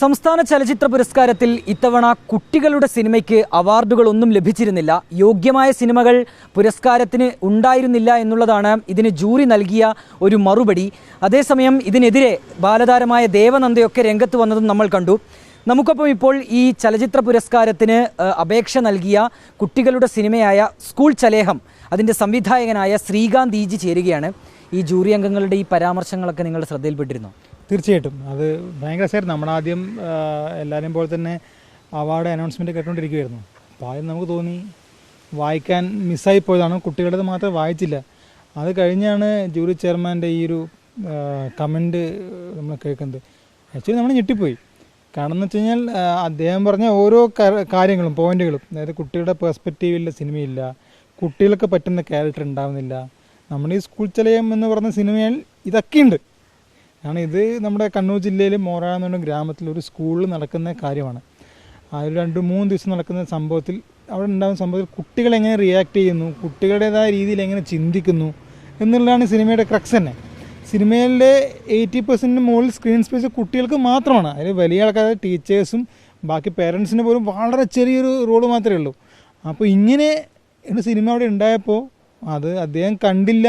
സംസ്ഥാന ചലച്ചിത്ര പുരസ്കാരത്തിൽ ഇത്തവണ കുട്ടികളുടെ സിനിമയ്ക്ക് അവാർഡുകളൊന്നും ലഭിച്ചിരുന്നില്ല. യോഗ്യമായ സിനിമകൾ പുരസ്കാരത്തിന് ഉണ്ടായിരുന്നില്ല എന്നുള്ളതാണ് ഇതിന് ജൂറി നൽകിയ ഒരു മറുപടി. അതേസമയം ഇതിനെതിരെ ബാലതാരമായ ദേവനന്ദയൊക്കെ രംഗത്ത് വന്നതും നമ്മൾ കണ്ടു. നമുക്കൊപ്പം ഇപ്പോൾ ഈ ചലച്ചിത്ര പുരസ്കാരത്തിന് അപേക്ഷ നൽകിയ കുട്ടികളുടെ സിനിമയായ സ്കൂൾ ചലേഹം അതിന്റെ സംവിധായകനായ ശ്രീകാന്ത് ഈജി ചേരുകയാണ്. ഈ ജൂറി അംഗങ്ങളുടെ ഈ പരാമർശങ്ങളൊക്കെ നിങ്ങൾ ശ്രദ്ധയിൽപ്പെട്ടിരുന്നു? തീർച്ചയായിട്ടും. അത് ഭയങ്കര രസമായിരുന്നു. നമ്മളാദ്യം എല്ലാവരെയും പോലെ തന്നെ അവാർഡ് അനൗൺസ്മെന്റ് കേട്ടുകൊണ്ടിരിക്കുമായിരുന്നു അപ്പോൾ ആദ്യം നമുക്ക് തോന്നി വായിക്കാൻ മിസ്സായി പോയതാണ്. കുട്ടികളുടെ മാത്രം വായിച്ചില്ല. അത് കഴിഞ്ഞാണ് ജൂറി ചെയർമാന്റെ ഈ ഒരു കമന്റ് നമ്മൾ കേൾക്കുന്നത്. ആക്ച്വലി നമ്മൾ ഞെട്ടിപ്പോയി. കാരണം എന്ന് വെച്ച് കഴിഞ്ഞാൽ അദ്ദേഹം പറഞ്ഞ ഓരോ കാര്യങ്ങളും പോയിന്റുകളും അതായത് കുട്ടികളുടെ പേഴ്സ്പെക്റ്റീവില്ല സിനിമയില്ല കുട്ടികൾക്ക് പറ്റുന്ന ക്യാരക്ടർ ഉണ്ടാവുന്നില്ല. നമ്മുടെ ഈ സ്കൂൾ ചലയം എന്ന് പറഞ്ഞ സിനിമയിൽ ഇതൊക്കെയുണ്ട്. കാരണം ഇത് നമ്മുടെ കണ്ണൂർ ജില്ലയിൽ മോറാ എന്ന് പറഞ്ഞ ഗ്രാമത്തിൽ ഒരു സ്കൂളിൽ നടക്കുന്ന കാര്യമാണ്. ഒരു രണ്ട് മൂന്ന് ദിവസം നടക്കുന്ന സംഭവത്തിൽ അവിടെ ഉണ്ടാകുന്ന സംഭവത്തിൽ കുട്ടികൾ എങ്ങനെ റിയാക്ട് ചെയ്യുന്നു കുട്ടികളുടേതായ രീതിയിൽ എങ്ങനെ ചിന്തിക്കുന്നു എന്നുള്ളതാണ് സിനിമയുടെ ക്രക്സ് തന്നെ. സിനിമയിലെ എയ്റ്റി പെർസെന്റിന് മുകളിൽ സ്ക്രീൻ സ്പേസ് കുട്ടികൾക്ക് മാത്രമാണ്. അതിൽ വലിയ ആൾക്കാർ ടീച്ചേഴ്സും ബാക്കി പേരൻസിന് പോലും വളരെ ചെറിയൊരു റോൾ മാത്രമേ ഉള്ളൂ. അപ്പോൾ ഇങ്ങനെ സിനിമ അവിടെ ഉണ്ടായപ്പോൾ അത് അദ്ദേഹം കണ്ടില്ല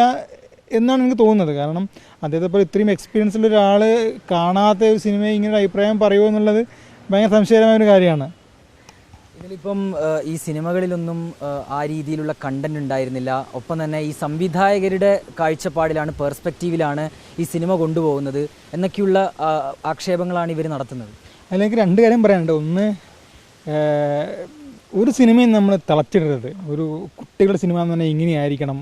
എന്നാണ് എനിക്ക് തോന്നുന്നത്. കാരണം അദ്ദേഹത്തെ പോലെ ഇത്രയും എക്സ്പീരിയൻസ് ഉള്ള ഒരാൾ കാണാത്ത ഒരു സിനിമയെ ഇങ്ങനെ ഒരു അഭിപ്രായം പറയുമോ എന്നുള്ളത് ഭയങ്കര സംശയകരമായ ഒരു കാര്യമാണ്. ഇതിലിപ്പം ഈ സിനിമകളിലൊന്നും ആ രീതിയിലുള്ള കണ്ടന്റ് ഉണ്ടായിരുന്നില്ല. ഒപ്പം തന്നെ ഈ സംവിധായകരുടെ കാഴ്ചപ്പാടിലാണ് പെർസ്പെക്റ്റീവിലാണ് ഈ സിനിമ കൊണ്ടുപോകുന്നത് എന്നൊക്കെയുള്ള ആക്ഷേപങ്ങളാണ് ഇവർ നടത്തുന്നത്. അല്ലെങ്കിൽ രണ്ട് കാര്യം പറയാനുണ്ട്. ഒന്ന് ഒരു സിനിമയും നമ്മൾ തിളച്ചിടരുത്. ഒരു കുട്ടികളുടെ സിനിമ എന്ന് പറഞ്ഞാൽ ഇങ്ങനെയായിരിക്കണം.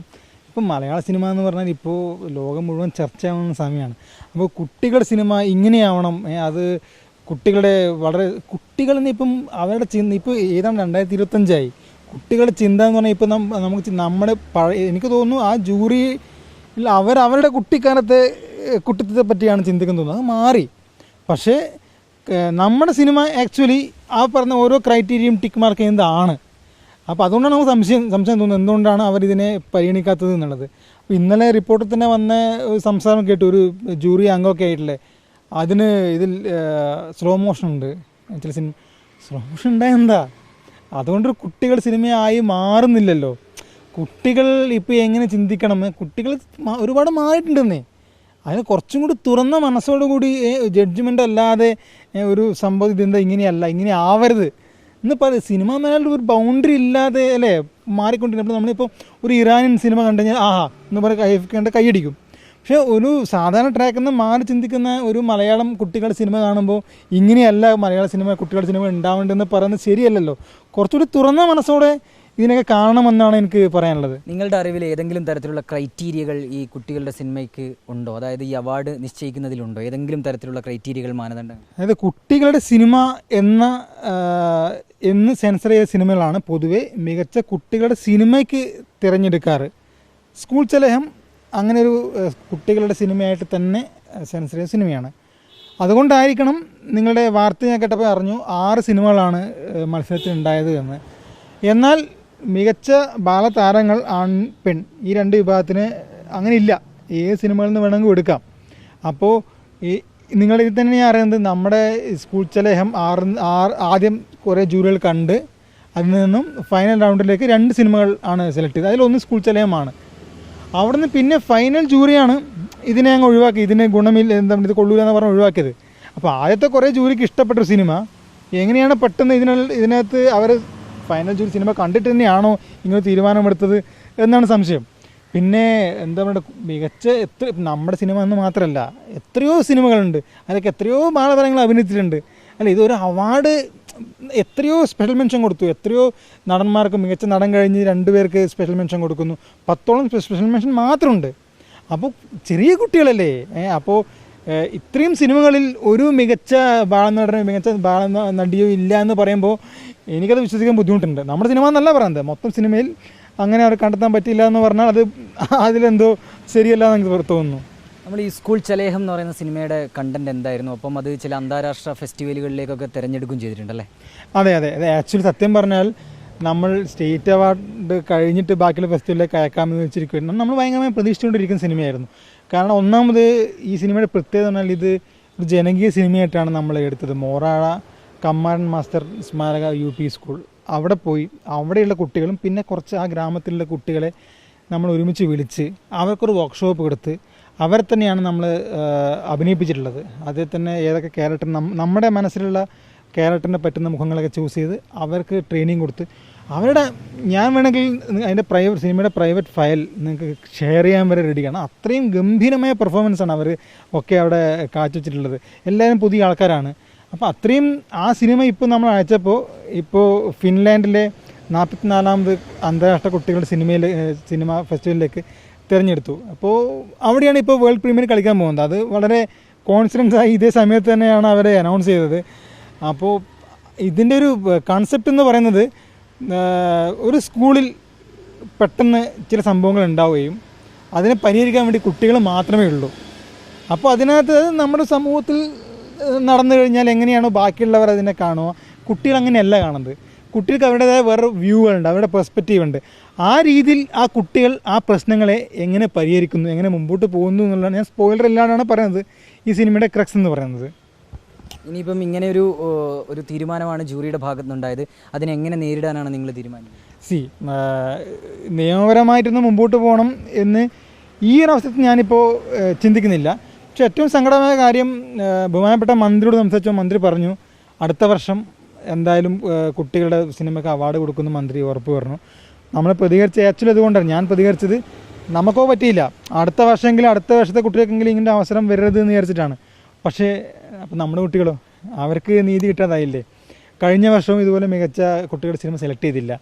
ഇപ്പം മലയാള സിനിമ എന്ന് പറഞ്ഞാൽ ഇപ്പോൾ ലോകം മുഴുവൻ ചർച്ചയാവുന്ന സമയമാണ്. അപ്പോൾ കുട്ടികളുടെ സിനിമ ഇങ്ങനെയാവണം. അത് കുട്ടികളുടെ വളരെ കുട്ടികളെന്ന് ഇപ്പം അവരുടെ ചിന്ത ഇപ്പോൾ ഏതാണ്ട് രണ്ടായിരത്തി ഇരുപത്തഞ്ചായി കുട്ടികളുടെ ചിന്ത എന്ന് പറഞ്ഞാൽ ഇപ്പം നം- നമുക്ക് നമ്മുടെ പഴയ എനിക്ക് തോന്നുന്നു ആ ജൂറി അവർ അവരുടെ കുട്ടിക്കാലത്തെ കുട്ടിത്തത്തെ പറ്റിയാണ് ചിന്തിക്കുന്നത് അത് മാറി. പക്ഷേ നമ്മുടെ സിനിമ ആക്ച്വലി ആ പറഞ്ഞ ഓരോ ക്രൈറ്റീരിയയും ടിക്ക് മാർക്ക് ചെയ്യുന്നതാണ്. അപ്പോൾ അതുകൊണ്ടാണ് നമുക്ക് സംശയം സംശയം തോന്നുന്നത്. എന്തുകൊണ്ടാണ് അവരിതിനെ പരിഗണിക്കാത്തത് എന്നുള്ളത്? അപ്പോൾ ഇന്നലെ റിപ്പോർട്ടിൽ തന്നെ വന്ന ഒരു സംസാരം കേട്ടു. ഒരു ജൂറി അംഗമൊക്കെ ആയിട്ടില്ലേ? അതിന് ഇതിൽ സ്ലോ മോഷൻ ഉണ്ട്. ചില സിനിമ സ്ലോ മോഷൻ ഉണ്ടായ എന്താ? അതുകൊണ്ട് കുട്ടികൾ സിനിമയായി മാറുന്നില്ലല്ലോ. കുട്ടികൾ ഇപ്പോൾ എങ്ങനെ ചിന്തിക്കണം? കുട്ടികൾ ഒരുപാട് മാറിയിട്ടുണ്ടെന്നേ. അതിന് കുറച്ചും കൂടി തുറന്ന മനസ്സോടുകൂടി ജഡ്ജ്മെന്റ് അല്ലാതെ ഒരു സംഭവം ഇതെന്താ ഇങ്ങനെയല്ല ഇങ്ങനെ ആവരുത്. എന്ന് പറയും സിനിമ മേലെ ഒരു ബൗണ്ടറി ഇല്ലാതെ അല്ലേ മാറിക്കൊണ്ടിരുന്നപ്പോൾ നമ്മളിപ്പോൾ ഒരു ഇറാനിയൻ സിനിമ കണ്ടു കഴിഞ്ഞാൽ ആഹാ എന്ന് പറയുക കൈ കണ്ട് കൈയടിക്കും. പക്ഷേ ഒരു സാധാരണ ട്രാക്കിൽ നിന്ന് മാറി ചിന്തിക്കുന്ന ഒരു മലയാളം കുട്ടികളുടെ സിനിമ കാണുമ്പോൾ ഇങ്ങനെയല്ല മലയാള സിനിമ കുട്ടികളുടെ സിനിമ ഉണ്ടാവേണ്ടതെന്ന് പറയുന്നത് ശരിയല്ലല്ലോ. കുറച്ചുകൂടി തുറന്ന മനസ്സോടെ ഇതിനൊക്കെ കാണണമെന്നാണ് എനിക്ക് പറയാനുള്ളത്. നിങ്ങളുടെ അറിവിൽ ഏതെങ്കിലും തരത്തിലുള്ള ക്രൈറ്റീരിയകൾ ഈ കുട്ടികളുടെ സിനിമയ്ക്ക് ഉണ്ടോ? അതായത് ഈ അവാർഡ് നിശ്ചയിക്കുന്നതിലുണ്ടോ? ഏതെങ്കിലും തരത്തിലുള്ള ക്രൈറ്റീരിയകൾ മാനദണ്ഡങ്ങൾ? അതായത് കുട്ടികളുടെ സിനിമ എന്ന എന്ന് സെൻസർ ചെയ്ത സിനിമകളാണ് പൊതുവേ മികച്ച കുട്ടികളുടെ സിനിമയ്ക്ക് തിരഞ്ഞെടുക്കാറ്. സ്കൂൾ ചലഹം അങ്ങനെ ഒരു കുട്ടികളുടെ സിനിമയായിട്ട് തന്നെ സെൻസർ ചെയ്ത സിനിമയാണ്. അതുകൊണ്ടായിരിക്കണം നിങ്ങളുടെ വാർത്ത ഞാൻ കേട്ടപ്പോൾ അറിഞ്ഞു ആറ് സിനിമകളാണ് മത്സരത്തിൽ ഉണ്ടായത് എന്ന്. എന്നാൽ മികച്ച ബാലതാരങ്ങൾ ആൺ പെൺ. ഈ രണ്ട് വിഭാഗത്തിന് അങ്ങനെ ഇല്ല ഏത് സിനിമകളിൽ നിന്ന് വേണമെങ്കിൽ എടുക്കാം. അപ്പോൾ ഈ നിങ്ങൾ ഇത് തന്നെയാണ് അറിയുന്നത് നമ്മുടെ സ്കൂൾ ചലേഹം ആറ് ആറ് ആദ്യം കുറേ ജൂറികൾ കണ്ട് അതിൽ നിന്നും ഫൈനൽ റൗണ്ടിലേക്ക് രണ്ട് സിനിമകൾ ആണ് സെലക്ട് ചെയ്തത്. അതിലൊന്ന് സ്കൂൾ ചലയമാണ്. അവിടുന്ന് പിന്നെ ഫൈനൽ ജൂറിയാണ് ഇതിനെ അങ്ങ് ഒഴിവാക്കി. ഇതിന് ഗുണമില്ല എന്താ ഇത് കൊള്ളൂല എന്ന് പറഞ്ഞ് ഒഴിവാക്കിയത്. അപ്പോൾ ആദ്യത്തെ കുറേ ജൂറിക്ക് ഇഷ്ടപ്പെട്ട ഒരു സിനിമ. എങ്ങനെയാണ് പെട്ടെന്ന് ഇതിനുള്ള ഇതിനകത്ത് അവർ ഫൈനൽ ജൂറി സിനിമ കണ്ടിട്ട് തന്നെയാണോ ഇങ്ങനെ തീരുമാനമെടുത്തത് എന്നാണ് സംശയം. പിന്നെ എന്താ പറയുക മികച്ച എത്ര നമ്മുടെ സിനിമ എന്ന് മാത്രമല്ല എത്രയോ സിനിമകളുണ്ട് അതിലൊക്കെ എത്രയോ ബാലതാരങ്ങൾ അഭിനയിച്ചിട്ടുണ്ട്. അല്ല ഇതൊരു അവാർഡ് എത്രയോ സ്പെഷ്യൽ മെൻഷൻ കൊടുത്തു. എത്രയോ നടന്മാർക്ക് മികച്ച നടൻ കഴിഞ്ഞ് രണ്ടുപേർക്ക് സ്പെഷ്യൽ മെൻഷൻ കൊടുക്കുന്നു. പത്തോളം സ്പെഷ്യൽ മെൻഷൻ മാത്രമുണ്ട്. അപ്പോൾ ചെറിയ കുട്ടികളല്ലേ? അപ്പോൾ ഇത്രയും സിനിമകളിൽ ഒരു മികച്ച ബാലനടനോ മികച്ച ബാല നടിയോ ഇല്ല എന്ന് പറയുമ്പോൾ എനിക്കത് വിശ്വസിക്കാൻ ബുദ്ധിമുട്ടുണ്ട്. നമ്മുടെ സിനിമ എന്നല്ല പറയുന്നത്. മൊത്തം സിനിമയിൽ അങ്ങനെ അവർ കണ്ടെത്താൻ പറ്റില്ല എന്ന് പറഞ്ഞാൽ അത് അതിലെന്തോ ശരിയല്ല എന്ന് എനിക്ക് തോന്നുന്നു. നമ്മൾ ഈ സ്കൂൾ ചലേഹം എന്ന് പറയുന്ന സിനിമയുടെ കണ്ടന്റ് എന്തായിരുന്നു? അപ്പം അത് ചില അന്താരാഷ്ട്ര ഫെസ്റ്റിവലുകളിലേക്കൊക്കെ തിരഞ്ഞെടുക്കുകയും ചെയ്തിട്ടുണ്ടല്ലേ? അതെ അതെ. അതെ ആക്ച്വലി സത്യം പറഞ്ഞാൽ നമ്മൾ സ്റ്റേറ്റ് അവാർഡ് കഴിഞ്ഞിട്ട് ബാക്കിയുള്ള ഫെസ്റ്റിവലിലേക്ക് അയക്കാമെന്ന് വെച്ചിരിക്കുന്നു നമ്മൾ ഭയങ്കരമായി പ്രതീക്ഷിച്ചുകൊണ്ടിരിക്കുന്ന സിനിമയായിരുന്നു. കാരണം ഒന്നാമത് ഈ സിനിമയുടെ പ്രത്യേകത പറഞ്ഞാൽ ഇത് ഒരു ജനകീയ സിനിമയായിട്ടാണ് നമ്മൾ എടുത്തത്. മോറാഴ കമ്മാരൻ മാസ്റ്റർ സ്മാരക യു പി സ്കൂൾ. അവിടെ പോയി അവിടെയുള്ള കുട്ടികളും പിന്നെ കുറച്ച് ആ ഗ്രാമത്തിലുള്ള കുട്ടികളെ നമ്മൾ ഒരുമിച്ച് വിളിച്ച് അവർക്കൊരു വർക്ക്ഷോപ്പ് കൊടുത്ത് അവരെ തന്നെയാണ് നമ്മൾ അഭിനയിപ്പിച്ചിട്ടുള്ളത്. അതിൽ തന്നെ ഏതൊക്കെ ക്യാരക്ടർ നമ്മുടെ മനസ്സിലുള്ള ക്യാരക്ടറിനെ പറ്റുന്ന മുഖങ്ങളൊക്കെ ചൂസ് ചെയ്ത് അവർക്ക് ട്രെയിനിങ് കൊടുത്ത് അവരുടെ ഞാൻ വേണമെങ്കിൽ അതിന്റെ പ്രൈവറ്റ് സിനിമയുടെ പ്രൈവറ്റ് ഫയൽ നിങ്ങൾക്ക് ഷെയർ ചെയ്യാൻ വരെ റെഡിയാണ് അത്രയും ഗംഭീരമായ പെർഫോമൻസ് ആണ് അവർ ഒക്കെ അവിടെ കാച്ചുവെച്ചിട്ടുള്ളത് എല്ലാവരും പുതിയ ആൾക്കാരാണ്. അപ്പോൾ അത്രയും ആ സിനിമ ഇപ്പോൾ നമ്മൾ അയച്ചപ്പോൾ ഇപ്പോൾ ഫിൻലാൻഡിലെ നാൽപ്പത്തിനാലാമത് അന്താരാഷ്ട്ര കുട്ടികളുടെ സിനിമയിൽ സിനിമ ഫെസ്റ്റിവലിലേക്ക് തിരഞ്ഞെടുത്തു. അപ്പോൾ അവിടെയാണ് ഇപ്പോൾ വേൾഡ് പ്രീമിയർ കളിക്കാൻ പോകുന്നത്. അത് വളരെ കോൺഫിഡൻസ് ആയി ഇതേ സമയത്ത് തന്നെയാണ് അവരെ അനൗൺസ് ചെയ്തത്. അപ്പോൾ ഇതിന്റെ ഒരു കൺസെപ്റ്റ് എന്ന് പറയുന്നത് ഒരു സ്കൂളിൽ പെട്ടെന്ന് ചില സംഭവങ്ങൾ ഉണ്ടാവുകയും അതിനെ പരിഹരിക്കാൻ വേണ്ടി കുട്ടികൾ മാത്രമേ ഉള്ളൂ. അപ്പോൾ അതിനകത്ത് നമ്മുടെ സമൂഹത്തിൽ നടന്നു കഴിഞ്ഞാൽ എങ്ങനെയാണോ ബാക്കിയുള്ളവർ അതിനെ കാണുക. കുട്ടികൾ അങ്ങനെയല്ല കാണുന്നത്. കുട്ടികൾക്ക് അവരുടേതായ വേറെ വ്യൂകളുണ്ട് അവരുടെ പെർസ്പെക്റ്റീവ് ഉണ്ട്. ആ രീതിയിൽ ആ കുട്ടികൾ ആ പ്രശ്നങ്ങളെ എങ്ങനെ പരിഹരിക്കുന്നു എങ്ങനെ മുമ്പോട്ട് പോകുന്നു എന്നുള്ളതാണ് ഞാൻ സ്പോയിലർ ഇല്ലാണ്ടാണ് പറയുന്നത്. ഈ സിനിമയുടെ ക്രക്സ് എന്ന് പറയുന്നത്. ഇനിയിപ്പം ഇങ്ങനെ ഒരു ഒരു തീരുമാനമാണ് ജൂറിയുടെ ഭാഗത്തു നിന്നുണ്ടായത് അതിനെ എങ്ങനെ നേരിടാനാണ് നിങ്ങൾ തീരുമാനിക്കുന്നത്? സി നിയമപരമായിട്ടൊന്ന് മുമ്പോട്ട് പോകണം എന്ന് ഈ ഒരു അവസരത്തിൽ ഞാനിപ്പോൾ ചിന്തിക്കുന്നില്ല. പക്ഷെ ഏറ്റവും സങ്കടമായ കാര്യം ബഹുമാനപ്പെട്ട മന്ത്രിയോട് സംസാരിച്ച മന്ത്രി പറഞ്ഞു അടുത്ത വർഷം എന്തായാലും കുട്ടികളുടെ സിനിമയ്ക്ക് അവാർഡ് കൊടുക്കുന്ന മന്ത്രി ഉറപ്പ് പറഞ്ഞു. നമ്മൾ പ്രതികരിച്ച ആക്ച്വലി അതുകൊണ്ടാണ് ഞാൻ പ്രതികരിച്ചത്. നമുക്കോ പറ്റിയില്ല. അടുത്ത വർഷമെങ്കിലും അടുത്ത വർഷത്തെ കുട്ടികൾക്കെങ്കിലും ഇങ്ങനെ അവസരം വരരുത് എന്ന് വിചാരിച്ചിട്ടാണ്. പക്ഷേ അപ്പം നമ്മുടെ കുട്ടികളോ അവർക്ക് നീതി കിട്ടാതായില്ലേ? കഴിഞ്ഞ വർഷവും ഇതുപോലെ മികച്ച കുട്ടികളുടെ സിനിമ സെലക്ട് ചെയ്തില്ല.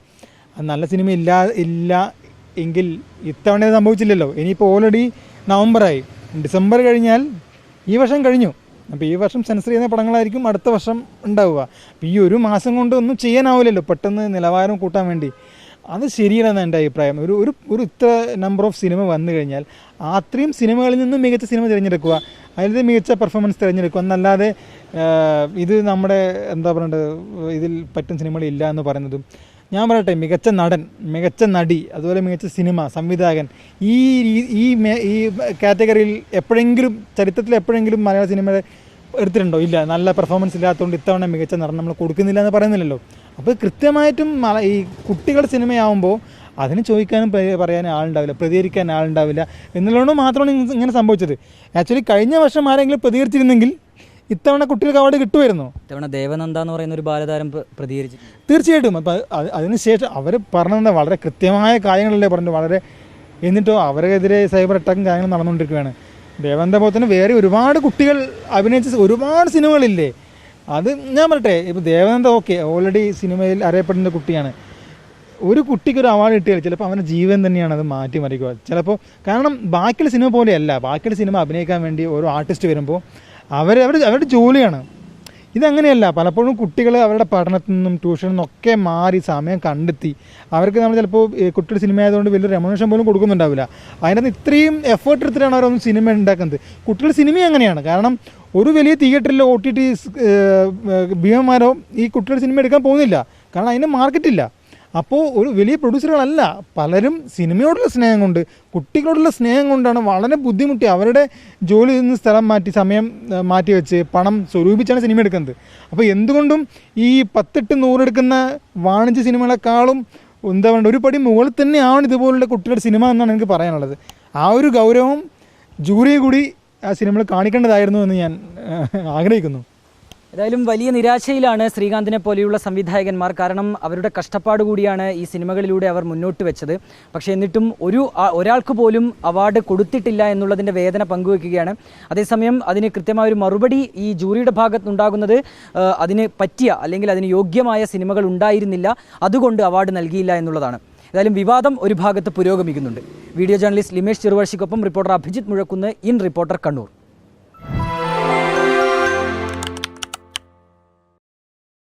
നല്ല സിനിമ ഇല്ല ഇല്ല എങ്കിൽ ഇത്തവണ ഇത് സംഭവിച്ചില്ലല്ലോ. ഇനിയിപ്പോൾ ഓൾറെഡി നവംബറായി. ഡിസംബർ കഴിഞ്ഞാൽ ഈ വർഷം കഴിഞ്ഞു. അപ്പോൾ ഈ വർഷം സെൻസർ ചെയ്യുന്ന പടങ്ങളായിരിക്കും അടുത്ത വർഷം ഉണ്ടാവുക. ഈ ഒരു മാസം കൊണ്ട് ഒന്നും ചെയ്യാനാവില്ലല്ലോ. പെട്ടെന്ന് നിലവാരം കൂട്ടാൻ വേണ്ടി. അത് ശരിയാണെന്ന് എന്റെ അഭിപ്രായം. ഒരു ഒരു ഒരു ഇത്ര നമ്പർ ഓഫ് സിനിമ വന്നു കഴിഞ്ഞാൽ അത്രയും സിനിമകളിൽ നിന്നും മികച്ച സിനിമ തിരഞ്ഞെടുക്കുക അതിൽ മികച്ച പെർഫോമൻസ് തിരഞ്ഞെടുക്കുക എന്നല്ലാതെ ഇത് നമ്മുടെ എന്താ പറയണ്ടത് ഇതിൽ പറ്റും സിനിമകളില്ല എന്ന് പറയുന്നതും ഞാൻ പറയട്ടെ മികച്ച നടൻ മികച്ച നടി അതുപോലെ മികച്ച സിനിമ സംവിധായകൻ ഈ ഈ ഈ കാറ്റഗറിയിൽ എപ്പോഴെങ്കിലും ചരിത്രത്തിൽ എപ്പോഴെങ്കിലും മലയാള സിനിമയുടെ എടുത്തിട്ടുണ്ടോ? ഇല്ല. നല്ല പെർഫോമൻസ് ഇല്ലാത്തതുകൊണ്ട് ഇത്തവണ മികച്ച നടൻ നമ്മൾ കൊടുക്കുന്നില്ല എന്ന് പറയുന്നില്ലല്ലോ. അപ്പോൾ കൃത്യമായിട്ടും മല- ഈ കുട്ടികളുടെ സിനിമയാവുമ്പോൾ അതിന് ചോദിക്കാനും പറയാനും ആളുണ്ടാവില്ല പ്രതികരിക്കാൻ ആളുണ്ടാവില്ല എന്നുള്ളതുകൊണ്ട് മാത്രമാണ് ഇങ്ങനെ സംഭവിച്ചത്. ആക്ച്വലി കഴിഞ്ഞ വർഷം ആരെങ്കിലും പ്രതികരിച്ചിരുന്നെങ്കിൽ ഇത്തവണ കുട്ടികൾക്ക് അവാർഡ് കിട്ടുമായിരുന്നു. ഇത്തവണ ദേവനന്ദ എന്ന് പറയുന്ന ഒരു ബാലതാരം പ്രതികരിച്ചു തീർച്ചയായിട്ടും. അപ്പം അതിനുശേഷം അവർ പറഞ്ഞത് വളരെ കൃത്യമായ കാര്യങ്ങളല്ലേ പറഞ്ഞു വളരെ എന്നിട്ടോ അവർക്കെതിരെ സൈബർ അറ്റാക്കും കാര്യങ്ങളും നടന്നുകൊണ്ടിരിക്കുകയാണ്. ദേവനന്ദ പോലെ തന്നെ വേറെ ഒരുപാട് കുട്ടികൾ അഭിനയിച്ച ഒരുപാട് സിനിമകളില്ലേ? അത് ഞാൻ പറയട്ടെ ഇപ്പോൾ ദേവനന്ദ ഓക്കെ ഓൾറെഡി സിനിമയിൽ അറിയപ്പെടുന്ന കുട്ടിയാണ്. ഒരു കുട്ടിക്ക് ഒരു അവാർഡ് കിട്ടിയാൽ ചിലപ്പോൾ അവന്റെ ജീവൻ തന്നെയാണ് അത് മാറ്റിമറിക്കുക ചിലപ്പോൾ കാരണം ബാക്കിയുള്ള സിനിമ പോലെയല്ല ബാക്കിയുള്ള സിനിമ അഭിനയിക്കാൻ വേണ്ടി ഓരോ ആർട്ടിസ്റ്റ് വരുമ്പോൾ അവർ അവർ അവരുടെ ജോലിയാണ്. ഇതങ്ങനെയല്ല. പലപ്പോഴും കുട്ടികൾ അവരുടെ പഠനത്തിൽ നിന്നും ട്യൂഷനിൽ നിന്നൊക്കെ മാറി സമയം കണ്ടെത്തി. അവർക്ക് നമ്മൾ ചിലപ്പോൾ കുട്ടിയുടെ സിനിമ ആയതുകൊണ്ട് വലിയ റെമണേഷൻ പോലും കൊടുക്കുന്നുണ്ടാവില്ല. അതിനകത്ത് ഇത്രയും എഫേർട്ട് എടുത്തിട്ടാണ് അവരൊന്നും സിനിമ ഉണ്ടാക്കുന്നത് കുട്ടികളുടെ സിനിമ അങ്ങനെയാണ്. കാരണം ഒരു വലിയ തിയേറ്ററിൽ ഒ ടി ടി ഭീമന്മാരോ ഈ കുട്ടികളുടെ സിനിമ എടുക്കാൻ പോകുന്നില്ല. കാരണം അതിന് മാർക്കറ്റില്ല അപ്പോൾ ഒരു വലിയ പ്രൊഡ്യൂസറുകളല്ല പലരും സിനിമയോടുള്ള സ്നേഹം കൊണ്ട് കുട്ടികളോടുള്ള സ്നേഹം കൊണ്ടാണ് വളരെ ബുദ്ധിമുട്ടി അവരുടെ ജോലി നിന്ന് സ്ഥലം മാറ്റി സമയം മാറ്റി വെച്ച് പണം സ്വരൂപിച്ചാണ് സിനിമ എടുക്കുന്നത്. അപ്പോൾ എന്തുകൊണ്ടും ഈ പത്തെട്ട് നൂറെടുക്കുന്ന വാണിജ്യ സിനിമകളെക്കാളും എന്താ പറയുക ഒരു പടി മുകളിൽ തന്നെയാണ് ഇതുപോലുള്ള കുട്ടികളുടെ സിനിമ എന്നാണ് എനിക്ക് പറയാനുള്ളത്. ആ ഒരു ഗൗരവം ജൂറിയെ കൂടി ആ സിനിമകൾ കാണിക്കേണ്ടതായിരുന്നു എന്ന് ഞാൻ ആഗ്രഹിക്കുന്നു. ഏതായാലും വലിയ നിരാശയിലാണ് ശ്രീകാന്തിനെ പോലെയുള്ള സംവിധായകന്മാർ. കാരണം അവരുടെ കഷ്ടപ്പാട് കൂടിയാണ് ഈ സിനിമകളിലൂടെ അവർ മുന്നോട്ട് വെച്ചത്. പക്ഷേ എന്നിട്ടും ഒരു ഒരാൾക്ക് പോലും അവാർഡ് കൊടുത്തിട്ടില്ല എന്നുള്ളതിന്റെ വേദന പങ്കുവെക്കുകയാണ്. അതേസമയം അതിന് കൃത്യമായ ഒരു മറുപടി ഈ ജൂറിയുടെ ഭാഗത്തുനിന്നുണ്ടാകുന്നത് അതിന് പറ്റിയ അല്ലെങ്കിൽ അതിന് യോഗ്യമായ സിനിമകൾ ഉണ്ടായിരുന്നില്ല. അതുകൊണ്ട് അവാർഡ് നൽകിയില്ല എന്നുള്ളതാണ്. ഏതായാലും വിവാദം ഒരു ഭാഗത്ത് പുരോഗമിക്കുന്നുണ്ട്. Video journalist Limesh ചെറുവാഴ്ചയ്ക്കൊപ്പം reporter Abhijith Muzhakkunnu in reporter Kannur.